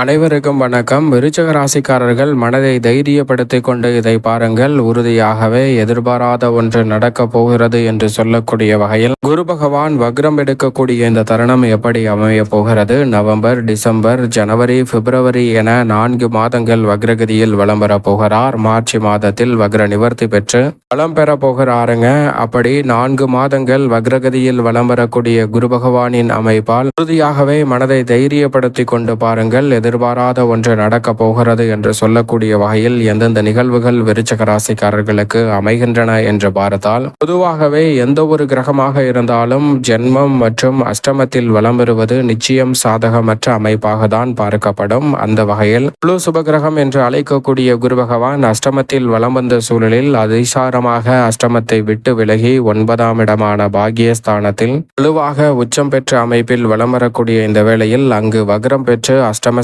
அனைவருக்கும் வணக்கம். விருச்சக ராசிக்காரர்கள் மனதை தைரியப்படுத்தி கொண்டு இதை பாருங்கள். உறுதியாகவே எதிர்பாராத ஒன்று நடக்கப் போகிறது என்று சொல்லக்கூடிய வகையில் குரு பகவான் வக்ரம் எடுக்கக்கூடிய இந்த தருணம் எப்படி அமைய போகிறது? நவம்பர் டிசம்பர் ஜனவரி பிப்ரவரி என நான்கு மாதங்கள் வக்ரகதியில் வலம் பெற போகிறார். மார்ச் மாதத்தில் வக்ர நிவர்த்தி பெற்று வளம் பெற போகிறாருங்க. அப்படி நான்கு மாதங்கள் வக்ரகதியில் வலம் வரக்கூடிய குரு பகவானின் அமைப்பால் உறுதியாகவே மனதை தைரியப்படுத்தி கொண்டு பாருங்கள். எதிர்பாராத ஒன்று நடக்கப் போகிறது என்று சொல்லக்கூடிய வகையில் எந்தெந்த நிகழ்வுகள் விருச்சக ராசிக்காரர்களுக்கு அமைகின்றன என்று பார்த்தால் பொதுவாகவே எந்த ஒரு கிரகமாக இருந்தாலும் ஜென்மம் மற்றும் அஷ்டமத்தில் வலம் பெறுவது நிச்சயம் சாதகமற்ற அமைப்பாக தான் பார்க்கப்படும். அந்த வகையில் குழு சுபகிரகம் என்று அழைக்கக்கூடிய குரு பகவான் அஷ்டமத்தில் வலம் வந்த சூழலில் அதிசாரமாக அஷ்டமத்தை விட்டு விலகி ஒன்பதாம் இடமான பாகியஸ்தானத்தில் வலுவாக உச்சம் பெற்ற அமைப்பில் வலம் வரக்கூடிய இந்த வேளையில் அங்கு வக்ரம் பெற்று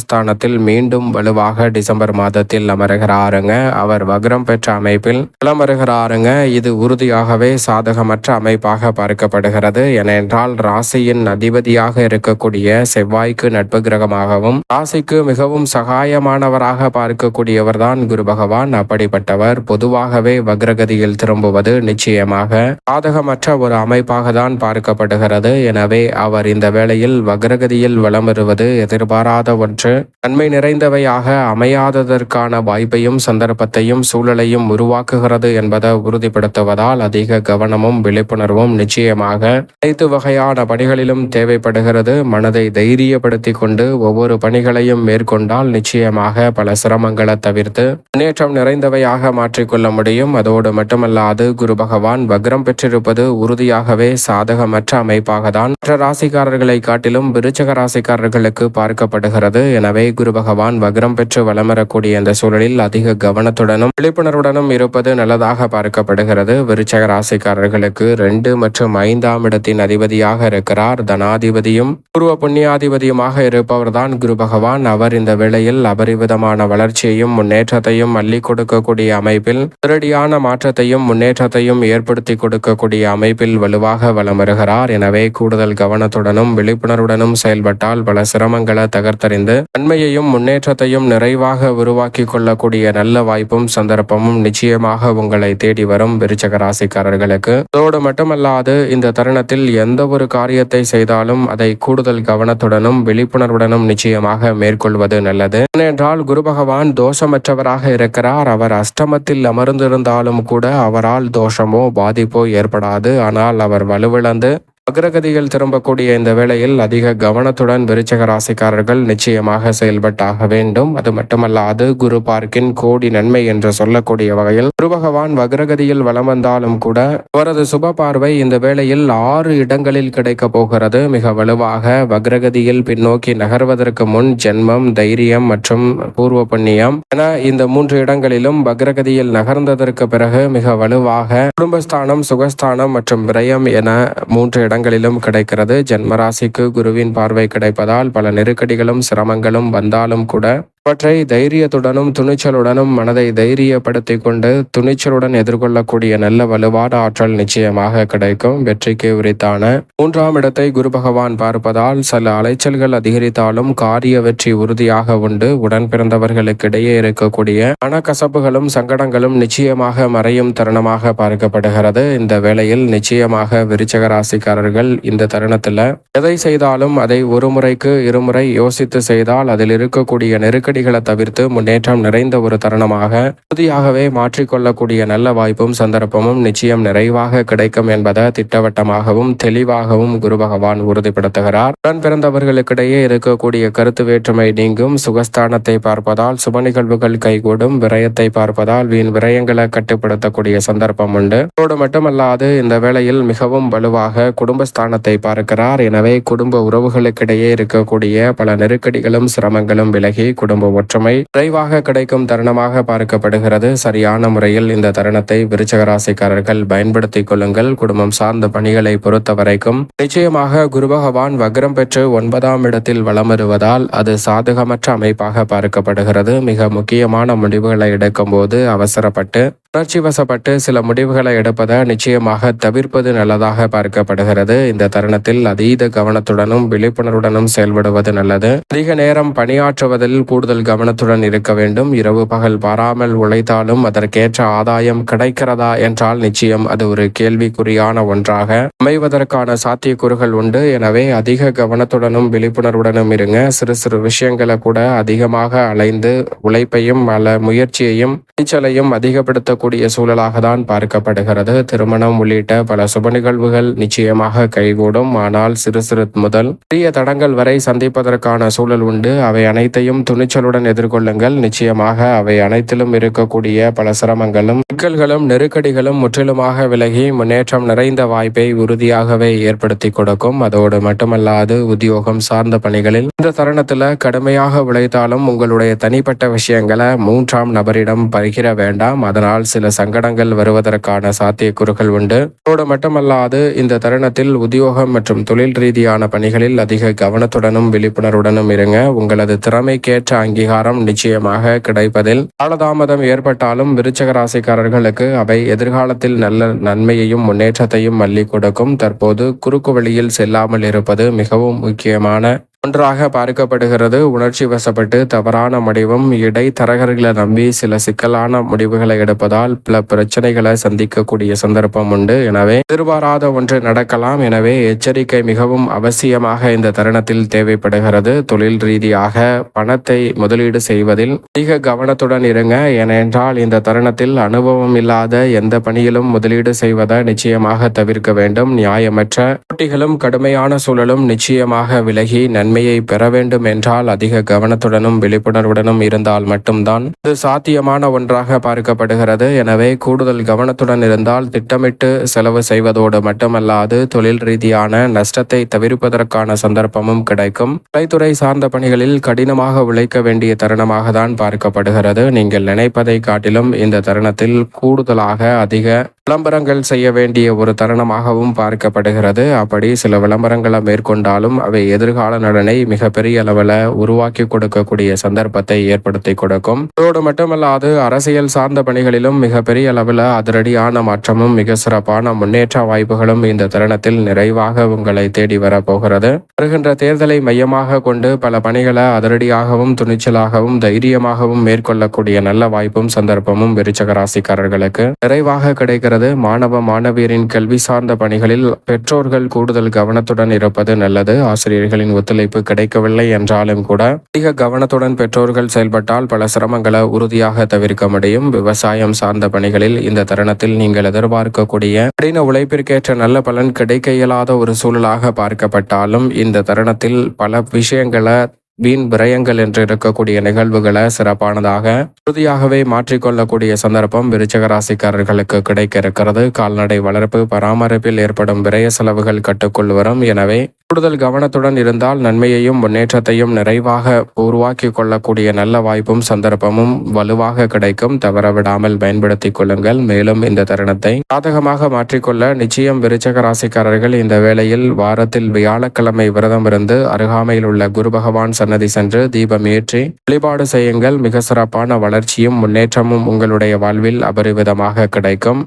ஸ்தானத்தில் மீண்டும் வலுவாக டிசம்பர் மாதத்தில் அமருகிறாருங்க. அவர் வக்ரம் பெற்ற அமைப்பில் வலம் வருகிறாருங்க. இது உறுதியாகவே சாதகமற்ற அமைப்பாக பார்க்கப்படுகிறது. ஏனென்றால் ராசியின் அதிபதியாக இருக்கக்கூடிய செவ்வாய்க்கு நட்பு கிரகமாகவும் ராசிக்கு மிகவும் சகாயமானவராக பார்க்கக்கூடியவர் தான் குரு பகவான். அப்படிப்பட்டவர் பொதுவாகவே வக்ரகதியில் திரும்புவது நிச்சயமாக சாதகமற்ற ஒரு அமைப்பாக தான் பார்க்கப்படுகிறது. எனவே அவர் இந்த வேளையில் வக்ரகதியில் வளம் வருவது எதிர்பாராத ஒன்று. நன்மை நிறைந்தவையாக அமையாததற்கான வாய்ப்பையும் சந்தர்ப்பத்தையும் சூழலையும் உருவாக்குகிறது என்பதை உறுதிப்படுத்துவதால் அதிக கவனமும் விழிப்புணர்வும் நிச்சயமாக அனைத்து வகையான பணிகளிலும் தேவைப்படுகிறது. மனதை தைரியப்படுத்தி கொண்டு ஒவ்வொரு பணிகளையும் மேற்கொண்டால் நிச்சயமாக பல சிரமங்களை தவிர்த்து முன்னேற்றம் நிறைந்தவையாக மாற்றிக்கொள்ள முடியும். அதோடு மட்டுமல்லாது குரு பகவான் வக்ரம் பெற்றிருப்பது உறுதியாகவே சாதகமற்ற அமைப்பாக தான் மற்ற ராசிக்காரர்களை காட்டிலும் விருச்சக ராசிக்காரர்களுக்கு பார்க்கப்படுகிறது. என எனவே குரு பகவான் வக்ரம் பெற்று வலம் வரக்கூடிய இந்த சூழலில் அதிக கவனத்துடனும் விழிப்புணர்வுடனும் இருப்பது நல்லதாக பார்க்கப்படுகிறது. விருச்சக ராசிக்காரர்களுக்கு ரெண்டு மற்றும் ஐந்தாம் இடத்தின் அதிபதியாக இருக்கிறார். தனாதிபதியும் பூர்வ புண்ணியாதிபதியுமாக இருப்பவர் தான் குரு பகவான். அவர் இந்த வேளையில் அபரிவிதமான வளர்ச்சியையும் முன்னேற்றத்தையும் அள்ளி கொடுக்கக்கூடிய அமைப்பில் திருடியான மாற்றத்தையும் முன்னேற்றத்தையும் ஏற்படுத்தி கொடுக்கக்கூடிய அமைப்பில் வலுவாக வலம் வருகிறார் எனவே கூடுதல் கவனத்துடனும் விழிப்புணர்வுடனும் செயல்பட்டால் பல சிரமங்களை தகர்த்தறிந்து நன்மையையும் முன்னேற்றத்தையும் நிறைவாக உருவாக்கி கொள்ளக்கூடிய நல்ல வாய்ப்பும் சந்தர்ப்பமும் நிச்சயமாக உங்களை தேடி வரும் விருச்சக ராசிக்காரர்களுக்கு. அதோடு மட்டுமல்லாது இந்த தருணத்தில் எந்த ஒரு காரியத்தை செய்தாலும் அதை கூடுதல் கவனத்துடனும் விழிப்புணர்வுடனும் நிச்சயமாக மேற்கொள்வது நல்லது. ஏனென்றால் குரு பகவான் தோஷமற்றவராக இருக்கிறார். அவர் அஷ்டமத்தில் அமர்ந்திருந்தாலும் கூட அவரால் தோஷமோ பாதிப்போ ஏற்படாது. ஆனால் அவர் வலுவிழந்து அக்ரகதியில் திரும்பக்கூடிய இந்த வேளையில் அதிக கவனத்துடன் விருச்சக ராசிக்காரர்கள் நிச்சயமாக செயல்பட்டாக வேண்டும். அது மட்டுமல்லாது குரு பார்க்கின் கோடி நன்மை என்று சொல்லக்கூடிய வகையில் குரு பகவான் வக்ரகதியில் வலம் வந்தாலும் கூட அவரது சுப பார்வை இந்த வேளையில் ஆறு இடங்களில் கிடைக்க போகிறது. மிக வலுவாக வக்ரகதியில் பின்னோக்கி நகர்வதற்கு முன் ஜென்மம் தைரியம் மற்றும் பூர்வ புண்ணியம் என இந்த மூன்று இடங்களிலும் வக்ரகதியில் நகர்ந்ததற்கு பிறகு மிக வலுவாக குடும்பஸ்தானம் சுகஸ்தானம் மற்றும் விரயம் என மூன்று இடங்கள் இடங்களிலும் கிடைக்கிறது. ஜென்மராசிக்கு குருவின் பார்வை கிடைப்பதால் பல நெருக்கடிகளும் சிரமங்களும் வந்தாலும் கூட அவற்றை தைரியத்துடனும் துணிச்சலுடனும் மனதை தைரியப்படுத்தி கொண்டு துணிச்சலுடன் எதிர்கொள்ளக்கூடிய நல்ல வலுவான ஆற்றல் நிச்சயமாக கிடைக்கும். வெற்றிக்கு உரித்தான மூன்றாம் இடத்தை குரு பகவான் பார்ப்பதால் சில அலைச்சல்கள் அதிகரித்தாலும் காரிய வெற்றி உறுதியாக உண்டு. உடன் பிறந்தவர்களுக்கிடையே இருக்கக்கூடிய மனக்கசப்புகளும் சங்கடங்களும் நிச்சயமாக மறையும் தருணமாக பார்க்கப்படுகிறது. இந்த வேளையில் நிச்சயமாக விருச்சக ராசிக்காரர்கள் இந்த தருணத்தில் எதை செய்தாலும் அதை ஒரு முறைக்கு இருமுறை யோசித்து செய்தால் அதில் இருக்கக்கூடிய நெருக்கடி நெருக்கடிகளை தவிர்த்து முன்னேற்றம் நிறைந்த ஒரு தருணமாக உறுதியாகவே மாற்றிக்கொள்ளக்கூடிய நல்ல வாய்ப்பும் சந்தர்ப்பமும் நிச்சயம் நிறைவாக கிடைக்கும் என்பதை திட்டவட்டமாகவும் தெளிவாகவும் குரு பகவான் உறுதிப்படுத்துகிறார். உடன் பிறந்தவர்களுக்கிடையே இருக்கக்கூடிய கருத்து வேற்றுமை நீங்கும். சுகஸ்தானத்தை பார்ப்பதால் சுப நிகழ்வுகள் கைகூடும். விரயத்தை பார்ப்பதால் வீண் விரயங்களை கட்டுப்படுத்தக்கூடிய சந்தர்ப்பம் உண்டு. அதோடு மட்டுமல்லாது இந்த வேளையில் மிகவும் வலுவாக குடும்பஸ்தானத்தை பார்க்கிறார். எனவே குடும்ப உறவுகளுக்கிடையே இருக்கக்கூடிய பல நெருக்கடிகளும் சிரமங்களும் விலகி குடும்ப ஒற்றுமை விரைவாக கிடைக்கும் தருணமாக பார்க்கப்படுகிறது. சரியான முறையில் இந்த தருணத்தை விருச்சக ராசிக்காரர்கள் பயன்படுத்திக் கொள்ளுங்கள். குடும்பம் சார்ந்த பணிகளை பொறுத்த வரைக்கும் நிச்சயமாக குரு பகவான் வக்ரம் பெற்று ஒன்பதாம் இடத்தில் வலம் வருவதால் அது சாதகமற்ற அமைப்பாக பார்க்கப்படுகிறது. மிக முக்கியமான முடிவுகளை எடுக்கும் போது அவசரப்பட்டு உணர்ச்சி வசப்பட்டு சில முடிவுகளை எடுப்பதை நிச்சயமாக தவிர்ப்பது நல்லதாக பார்க்கப்படுகிறது. இந்த தருணத்தில் அதீத கவனத்துடனும் விழிப்புணர்வுடனும் செயல்படுவது நல்லது. அதிக நேரம் பணியாற்றுவதில் கூடுதல் கவனத்துடன் இருக்க வேண்டும். இரவு பகல் பாராமல் உழைத்தாலும் அதற்கேற்ற ஆதாயம் கிடைக்கிறதா என்றால் நிச்சயம் அது ஒரு கேள்விக்குறியான ஒன்றாக அமைவதற்கான சாத்தியக்கூறுகள் உண்டு. எனவே அதிக கவனத்துடனும் விழிப்புணர்வுடனும் இருங்க. சிறு சிறு விஷயங்களை கூட அதிகமாக அலைந்து உழைப்பையும் அல்ல முயற்சியையும் நீச்சலையும் அதிகப்படுத்த அதிகப்படுத்தக்கூடிய சூழலாக தான் பார்க்கப்படுகிறது. திருமணம் உள்ளிட்ட பல சுப நிகழ்வுகள் நிச்சயமாக கைகூடும். ஆனால் சிறு சிறு முதல் பெரிய தடங்கள் வரை சந்திப்பதற்கான சூழல் உண்டு. அவை அனைத்தையும் துணிச்சலுடன் எதிர்கொள்ளுங்கள். நிச்சயமாக அவை அனைத்திலும் இருக்கக்கூடிய பல சிரமங்களும் சிக்கல்களும் நெருக்கடிகளும் முற்றிலுமாக விலகி முன்னேற்றம் நிறைந்த வாய்ப்பை உறுதியாகவே ஏற்படுத்தி கொடுக்கும். அதோடு மட்டுமல்லாது உத்தியோகம் சார்ந்த பணிகளில் இந்த தருணத்துல கடுமையாக உழைத்தாலும் உங்களுடைய தனிப்பட்ட விஷயங்களை மூன்றாம் நபரிடம் பகிர வேண்டாம். அதனால் சில சங்கடங்கள் வருவதற்கான சாத்தியக்கூறுகள் உண்டு. அதோடு மட்டுமல்லாது இந்த தருணத்தில் உத்தியோகம் மற்றும் தொழில் ரீதியான பணிகளில் அதிக கவனத்துடனும் விழிப்புணர்வுடனும் இருங்க. உங்களது திறமைக்கேற்ற அங்கீகாரம் நிச்சயமாக கிடைப்பதில் காலதாமதம் ஏற்பட்டாலும் விருச்சக ராசிக்காரர்களுக்கு அவை எதிர்காலத்தில் நல்ல நன்மையையும் முன்னேற்றத்தையும் அள்ளி கொடுக்கும். தற்போது குறுக்கு வழியில் செல்லாமல் இருப்பது மிகவும் முக்கியமான ஒன்றாக பார்க்கப்படுகிறது. உணர்ச்சி வசப்பட்டு தவறான முடிவும் இடைத்தரகர்களை நம்பி சில சிக்கலான முடிவுகளை எடுப்பதால் பல பிரச்சனைகளை சந்திக்கக்கூடிய சந்தர்ப்பம் உண்டு. எனவே எதிர்பாராத ஒன்று நடக்கலாம். எனவே எச்சரிக்கை மிகவும் அவசியமாக இந்த தருணத்தில் தேவைப்படுகிறது. தொழில் ரீதியாக பணத்தை முதலீடு செய்வதில் அதிக கவனத்துடன் இருங்க. ஏனென்றால் இந்த தருணத்தில் அனுபவம் இல்லாத எந்த பணியிலும் முதலீடு செய்வதை நிச்சயமாக தவிர்க்க வேண்டும். நியாயமற்ற போட்டிகளும் கடுமையான சூழலும் நிச்சயமாக விலகி நன்மை நன்மையை பெற வேண்டும் என்றால் அதிக கவனத்துடனும் விழிப்புணர்வுடனும் இருந்தால் மட்டும்தான் இது சாத்தியமான ஒன்றாக பார்க்கப்படுகிறது. எனவே கூடுதல் கவனத்துடன் இருந்தால் திட்டமிட்டு செலவு செய்வதோடு மட்டுமல்லாது தொழில் ரீதியான நஷ்டத்தை தவிர்ப்பதற்கான சந்தர்ப்பமும் கிடைக்கும். கலைத்துறை சார்ந்த பணிகளில் கடினமாக உழைக்க வேண்டிய தருணமாக தான் பார்க்கப்படுகிறது. நீங்கள் நினைப்பதை காட்டிலும் இந்த தருணத்தில் கூடுதலாக அதிக விளம்பரங்கள் செய்ய வேண்டிய ஒரு தருணமாகவும் பார்க்கப்படுகிறது. அப்படி சில விளம்பரங்களை மேற்கொண்டாலும் அவை எதிர்கால நலனை மிகப்பெரிய அளவில் உருவாக்கி கொடுக்கக்கூடிய சந்தர்ப்பத்தை ஏற்படுத்தி கொடுக்கும். அதோடு மட்டுமல்லாது அரசியல் சார்ந்த பணிகளிலும் மிகப்பெரிய அளவில் அதிரடியான மாற்றமும் மிக சிறப்பான முன்னேற்ற வாய்ப்புகளும் இந்த தருணத்தில் நிறைவாக உங்களை தேடி வரப்போகிறது. வருகின்ற தேர்தலை மையமாக கொண்டு பல பணிகளை அதிரடியாகவும் துணிச்சலாகவும் தைரியமாகவும் மேற்கொள்ளக்கூடிய நல்ல வாய்ப்பும் சந்தர்ப்பமும் விருச்சக ராசிக்காரர்களுக்கு நிறைவாக கிடைக்கிறது. மாணவ மாணவியரின் கல்வி சார்ந்த பணிகளில் பெற்றோர்கள் கூடுதல் கவனத்துடன் இருப்பது நல்லது. ஆசிரியர்களின் ஒத்துழைப்பு கிடைக்கவில்லை என்றாலும் கூட அதிக கவனத்துடன் பெற்றோர்கள் செயல்பட்டால் பல சிரமங்களை உறுதியாக தவிர்க்க முடியும். விவசாயம் சார்ந்த பணிகளில் இந்த தருணத்தில் நீங்கள் எதிர்பார்க்கக்கூடிய கடின உழைப்பிற்கேற்ற நல்ல பலன் கிடைக்க இயலாத ஒரு சூழலாக பார்க்கப்பட்டாலும் இந்த தருணத்தில் பல விஷயங்களை வீண் விரயங்கள் என்று இருக்கக்கூடிய நிகழ்வுகளை சிறப்பானதாக உறுதியாகவே மாற்றிக்கொள்ளக்கூடிய சந்தர்ப்பம் விருச்சக ராசிக்காரர்களுக்கு கிடைக்க இருக்கிறது கால்நடை வளர்ப்பு பராமரிப்பில் ஏற்படும் விரய செலவுகள் கட்டுக்குள் வரும். எனவே கூடுதல் கவனத்துடன் இருந்தால் நன்மையையும் முன்னேற்றத்தையும் நிறைவாக உருவாக்கி கொள்ளக்கூடிய நல்ல வாய்ப்பும் சந்தர்ப்பமும் வலுவாக கிடைக்கும். தவறவிடாமல் பயன்படுத்திக் கொள்ளுங்கள். மேலும் இந்த தருணத்தை சாதகமாக மாற்றிக்கொள்ள நிச்சயம் விருச்சக ராசிக்காரர்கள் இந்த வேளையில் வாரத்தில் வியாழக்கிழமை விரதம் இருந்து அருகாமையில் உள்ள குரு பகவான் சன்னதி சென்று தீபம் ஏற்றி வழிபாடு செய்யுங்கள். மிக சிறப்பான வளர்ச்சியும் முன்னேற்றமும் உங்களுடைய வாழ்வில் அபரிவிதமாக கிடைக்கும்.